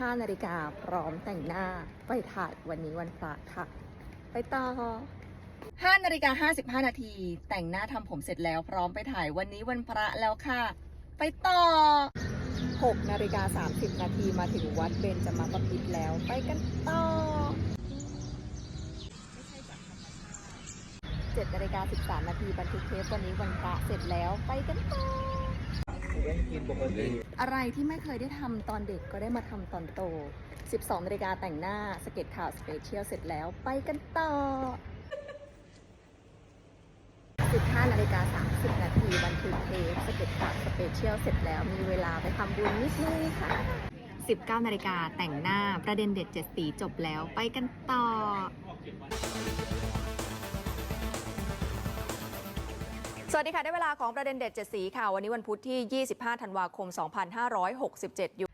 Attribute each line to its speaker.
Speaker 1: 5นาฬิกาพร้อมแต่งหน้าไปถ่ายวันนี้วันพระค่ะ ไปต่อ5นาฬิกา55 นาที แต่งหน้าทำผมเสร็จแล้วพร้อมไปถ่ายวันนี้วันพระแล้วค่ะ ไปต่อ6นาฬิกา30 นาทีมาถึงวัดเบญจมาบพิตแล้วไปกันต่อ7นาฬิกา13 นาทีบันทึกเทปวันนี้วันพระเสร็จแล้วไปกันต่อ อะไรที่ไม่เคยได้ทำตอนเด็กก็ได้มาทำตอนโต 12นาฬิกาแต่งหน้าสเก็ตข่าวสเปเชียลเสร็จแล้วไปกันต่อ 15นาฬิกา30นาทีบันทึกเทปสเก็ตข่าวสเปเชียลเสร็จแล้วมีเวลาไปทำบุญนิดนึงค่ะ 19นาฬิกาแต่งหน้าประเด็นเด็ดเจ็ดสีจบแล้วไปกันต่อ สวัสดีค่ะ ได้เวลาของประเด็นเด็ดเจ็ดสีค่ะ วันนี้วันพุธที่ 25 ธันวาคม 2567 อยู่